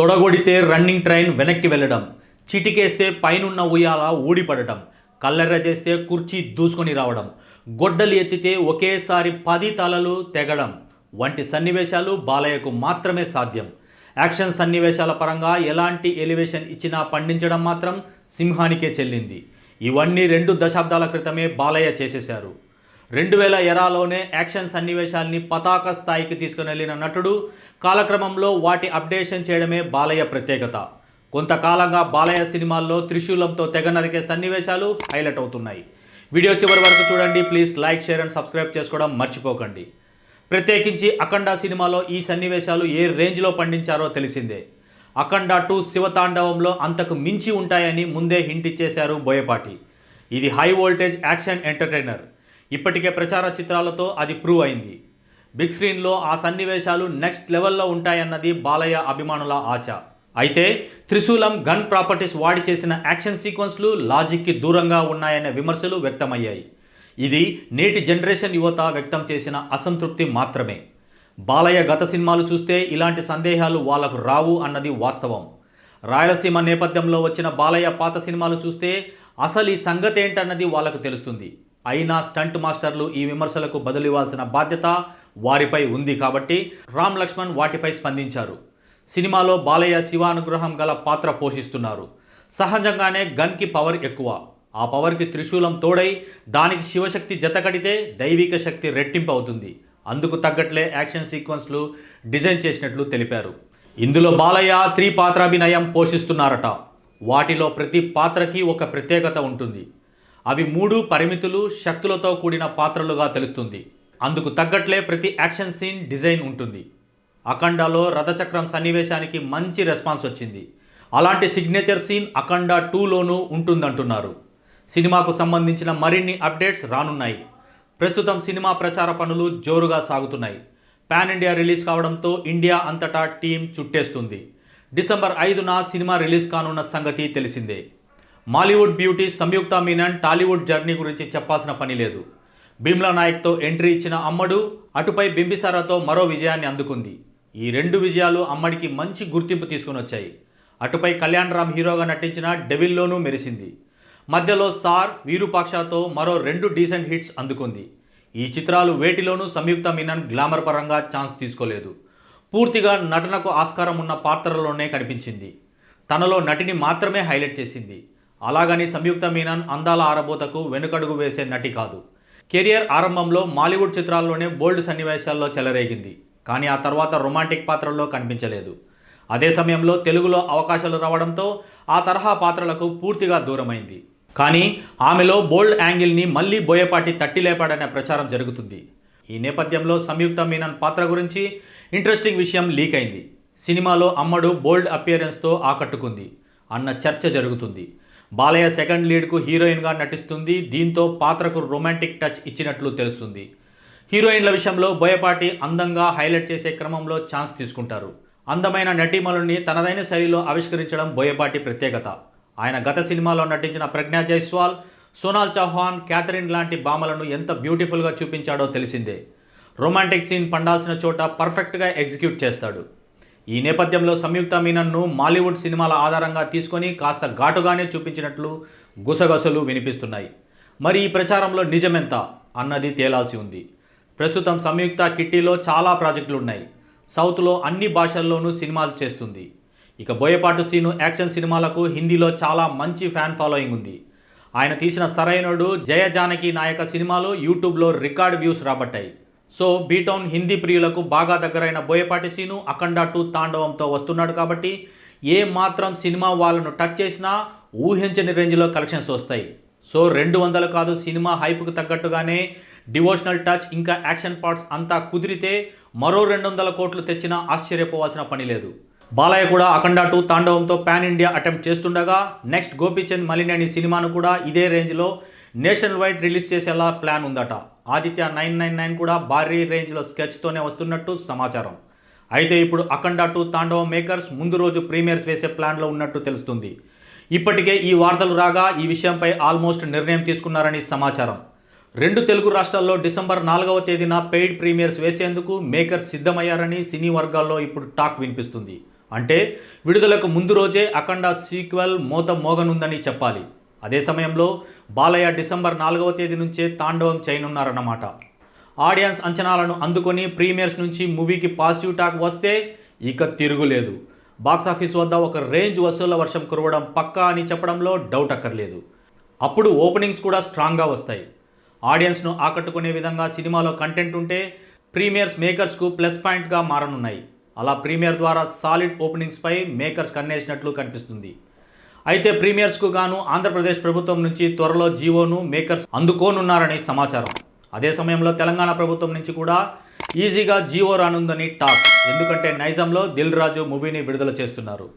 తొడగొడితే running train వెనక్కి వెళ్ళడం చిటికేస్తే పైనున్న ఉయ్యాల ఊడిపడటం కల్లెర్ర చేస్తే కుర్చీ దూసుకొని రావడం గొడ్డలు ఎత్తితే ఒకేసారి పది తలలు తెగడం వంటి సన్నివేశాలు బాలయ్యకు మాత్రమే సాధ్యం. యాక్షన్ సన్నివేశాల పరంగా ఎలాంటి ఎలివేషన్ ఇచ్చినా పండించడం మాత్రం సింహానికే చెల్లింది. ఇవన్నీ రెండు దశాబ్దాల క్రితమే బాలయ్య చేసేశారు. రెండు వేల ఎరాలోనే యాక్షన్ సన్నివేశాల్ని పతాక స్థాయికి తీసుకుని వెళ్ళిన నటుడు కాలక్రమంలో వాటి అప్డేషన్ చేయడమే బాలయ్య ప్రత్యేకత. కొంతకాలంగా బాలయ్య సినిమాల్లో త్రిశూలంతో తెగ నరికే సన్నివేశాలు హైలైట్ అవుతున్నాయి. వీడియో చివరి వరకు చూడండి please like share and subscribe చేసుకోవడం మర్చిపోకండి. ప్రత్యేకించి అఖండ సినిమాలో ఈ సన్నివేశాలు ఏ రేంజ్లో పండించారో తెలిసిందే. అఖండ టూ శివతాండవంలో అంతకు మించి ఉంటాయని ముందే హింట్ ఇచ్చేశారు బోయపాటి. ఇది హై వోల్టేజ్ యాక్షన్ ఎంటర్టైనర్. ఇప్పటికే ప్రచార చిత్రాలతో అది ప్రూవ్ అయింది. బిగ్ స్క్రీన్లో ఆ సన్నివేశాలు నెక్స్ట్ లెవెల్లో ఉంటాయన్నది బాలయ్య అభిమానుల ఆశ. అయితే త్రిశూలం గన్ ప్రాపర్టీస్ వాడి చేసిన యాక్షన్ సీక్వెన్స్లు లాజిక్కి దూరంగా ఉన్నాయనే విమర్శలు వ్యక్తమయ్యాయి. ఇది నేటి జనరేషన్ యువత వ్యక్తం చేసిన అసంతృప్తి మాత్రమే. బాలయ్య గత సినిమాలు చూస్తే ఇలాంటి సందేహాలు వాళ్ళకు రావు అన్నది వాస్తవం. రాయలసీమ నేపథ్యంలో వచ్చిన బాలయ్య పాత సినిమాలు చూస్తే అసలు ఈ సంగతి ఏంటన్నది వాళ్ళకు తెలుస్తుంది. అయినా స్టంట్ మాస్టర్లు ఈ విమర్శలకు బదులివ్వాల్సిన బాధ్యత వారిపై ఉంది కాబట్టి రామ్ లక్ష్మణ్ వాటిపై స్పందించారు. సినిమాలో బాలయ్య శివానుగ్రహం గల పాత్ర పోషిస్తున్నారు. సహజంగానే గన్కి పవర్ ఎక్కువ. ఆ పవర్కి త్రిశూలం తోడై దానికి శివశక్తి జతకడితే దైవిక శక్తి రెట్టింపు అవుతుంది. అందుకు తగ్గట్లే యాక్షన్ సీక్వెన్స్లు డిజైన్ చేసినట్లు తెలిపారు. ఇందులో బాలయ్య త్రీ పాత్రాభినయం పోషిస్తున్నారట. వాటిలో ప్రతి పాత్రకి ఒక ప్రత్యేకత ఉంటుంది. అవి మూడు పరిమితులు శక్తులతో కూడిన పాత్రలుగా తెలుస్తుంది. అందుకు తగ్గట్లే ప్రతి యాక్షన్ సీన్ డిజైన్ ఉంటుంది. అఖండాలో రథచక్రం సన్నివేశానికి మంచి రెస్పాన్స్ వచ్చింది. అలాంటి సిగ్నేచర్ సీన్ అఖండ టూలోనూ ఉంటుందంటున్నారు. సినిమాకు సంబంధించిన మరిన్ని అప్డేట్స్ రానున్నాయి. ప్రస్తుతం సినిమా ప్రచార పనులు జోరుగా సాగుతున్నాయి. పాన్ ఇండియా రిలీజ్ కావడంతో ఇండియా అంతటా టీం చుట్టేస్తుంది. డిసెంబర్ ఐదున సినిమా రిలీజ్ కానున్న సంగతి తెలిసిందే. మాలీవుడ్ బ్యూటీ సంయుక్త మీనన్ టాలీవుడ్ జర్నీ గురించి చెప్పాల్సిన పని లేదు. భీమ్లా నాయక్తో ఎంట్రీ ఇచ్చిన అమ్మడు అటుపై బింబిసారాతో మరో విజయాన్ని అందుకుంది. ఈ రెండు విజయాలు అమ్మడికి మంచి గుర్తింపు తీసుకుని వచ్చాయి. అటుపై కళ్యాణ్ రామ్ హీరోగా నటించిన డెవిల్లోనూ మెరిసింది. మధ్యలో సార్ వీరుపాక్షతో మరో రెండు డీసెంట్ హిట్స్ అందుకుంది. ఈ చిత్రాలు వేటిలోనూ సంయుక్త మీనన్ గ్లామర్ పరంగా ఛాన్స్ తీసుకోలేదు. పూర్తిగా నటనకు ఆస్కారం ఉన్న పాత్రలోనే కనిపించింది. తనలో నటిని మాత్రమే హైలైట్ చేసింది. అలాగని సంయుక్త మీనన్ అందాల ఆరబోతకు వెనుకడుగు వేసే నటి కాదు. కెరియర్ ఆరంభంలో మాలీవుడ్ చిత్రాల్లోనే బోల్డ్ సన్నివేశాల్లో చెలరేగింది. కానీ ఆ తర్వాత రొమాంటిక్ పాత్రల్లో కనిపించలేదు. అదే సమయంలో తెలుగులో అవకాశాలు రావడంతో ఆ తరహా పాత్రలకు పూర్తిగా దూరమైంది. కానీ ఆమెలో బోల్డ్ యాంగిల్ని మళ్ళీ బోయపాటి తట్టిలేపాడనే ప్రచారం జరుగుతుంది. ఈ నేపథ్యంలో సంయుక్త మీనన్ పాత్ర గురించి ఇంట్రెస్టింగ్ విషయం లీక్ అయింది. సినిమాలో అమ్మడు బోల్డ్ అపియరెన్స్తో ఆకట్టుకుంది. అన్న చర్చ జరుగుతుంది. బాలయ్య సెకండ్ లీడ్కు హీరోయిన్గా నటిస్తుంది. దీంతో పాత్రకు రొమాంటిక్ టచ్ ఇచ్చినట్లు తెలుస్తుంది. హీరోయిన్ల విషయంలో బోయపాటి అందంగా హైలైట్ చేసే క్రమంలో ఛాన్స్ తీసుకుంటారు. అందమైన నటీమణుల్ని తనదైన శైలిలో ఆవిష్కరించడం బోయపాటి ప్రత్యేకత. ఆయన గత సినిమాలో నటించిన ప్రజ్ఞా జైస్వాల్ సోనాల్ చౌహాన్ క్యాథరిన్ లాంటి భామలను ఎంత బ్యూటిఫుల్గా చూపించాడో తెలిసిందే. రొమాంటిక్ సీన్ పండాల్సిన చోట పర్ఫెక్ట్గా ఎగ్జిక్యూట్ చేస్తాడు. ఈ నేపథ్యంలో సంయుక్త మీనన్ను మాలీవుడ్ సినిమాల ఆధారంగా తీసుకొని కాస్త ఘాటుగానే చూపించినట్లు గుసగసలు వినిపిస్తున్నాయి. మరి ఈ ప్రచారంలో నిజమెంత అన్నది తేలాల్సి ఉంది. ప్రస్తుతం సంయుక్త కిట్టీలో చాలా ప్రాజెక్టులు ఉన్నాయి సౌత్లో అన్ని భాషల్లోనూ సినిమాలు చేస్తుంది. ఇక బోయపాటు సీను యాక్షన్ సినిమాలకు హిందీలో చాలా మంచి ఫ్యాన్ ఫాలోయింగ్ ఉంది. ఆయన తీసిన సరైనడు జయ జానకి నాయక సినిమాలు యూట్యూబ్లో రికార్డ్ వ్యూస్ రాబట్టాయి. సో బీటౌన్ హిందీ ప్రియులకు బాగా దగ్గరైన బోయపాటి సీను అఖండ టూ తాండవంతో వస్తున్నాడు కాబట్టి ఏ మాత్రం సినిమా వాళ్ళను టచ్ చేసినా ఊహించని రేంజ్లో కలెక్షన్స్ వస్తాయి. సో రెండు వందలు కాదు సినిమా హైప్కు తగ్గట్టుగానే డివోషనల్ టచ్ ఇంకా యాక్షన్ పార్ట్స్ అంతా కుదిరితే మరో రెండు వందల కోట్లు తెచ్చినా ఆశ్చర్యపోవాల్సిన పని లేదు. బాలయ్య కూడా అఖండ టూ తాండవంతో పాన్ ఇండియా అటెంప్ట్ చేస్తుండగా నెక్స్ట్ గోపీచంద్ మలినేని సినిమాను కూడా ఇదే రేంజ్లో నేషనల్ వైడ్ రిలీజ్ చేసేలా ప్లాన్ ఉందట. ఆదిత్య నైన్ నైన్ నైన్ కూడా భారీ రేంజ్లో స్కెచ్తోనే వస్తున్నట్టు సమాచారం. అయితే ఇప్పుడు అఖండ టూ తాండవ మేకర్స్ ముందు రోజు ప్రీమియర్స్ వేసే ప్లాన్లో ఉన్నట్టు తెలుస్తుంది. ఇప్పటికే ఈ వార్తలు రాగా ఈ విషయంపై ఆల్మోస్ట్ నిర్ణయం తీసుకున్నారని సమాచారం. రెండు తెలుగు రాష్ట్రాల్లో డిసెంబర్ నాలుగవ తేదీన పెయిడ్ ప్రీమియర్స్ వేసేందుకు మేకర్స్ సిద్ధమయ్యారని సినీ వర్గాల్లో ఇప్పుడు టాక్ వినిపిస్తుంది. అంటే విడుదలకు ముందు రోజే అఖండ సీక్వెల్ మోత మోగనుందని చెప్పాలి. అదే సమయంలో బాలయ్య డిసెంబర్ నాలుగవ తేదీ నుంచే తాండవం చేయనున్నారన్నమాట. ఆడియన్స్ అంచనాలను అందుకొని ప్రీమియర్స్ నుంచి మూవీకి పాజిటివ్ టాక్ వస్తే ఇక తిరుగులేదు. బాక్సాఫీస్ వద్ద ఒక రేంజ్ వసూళ్ళ వర్షం కురవడం పక్కా అని చెప్పడంలో డౌట్ అక్కర్లేదు. అప్పుడు ఓపెనింగ్స్ కూడా స్ట్రాంగ్గా వస్తాయి. ఆడియన్స్ను ఆకట్టుకునే విధంగా సినిమాలో కంటెంట్ ఉంటే ప్రీమియర్స్ మేకర్స్కు ప్లస్ పాయింట్గా మారనున్నాయి. అలా ప్రీమియర్ ద్వారా సాలిడ్ ఓపెనింగ్స్పై మేకర్స్ కన్నేసినట్లు కనిపిస్తుంది. అయితే ప్రీమియర్స్కు గాను ఆంధ్రప్రదేశ్ ప్రభుత్వం నుంచి త్వరలో జీవోను మేకర్స్ అందుకోనున్నారని సమాచారం. అదే సమయంలో తెలంగాణ ప్రభుత్వం నుంచి కూడా ఈజీగా జీవో రానుందని టాక్. ఎందుకంటే నైజంలో దిల్ రాజు మూవీని విడుదల చేస్తున్నారు.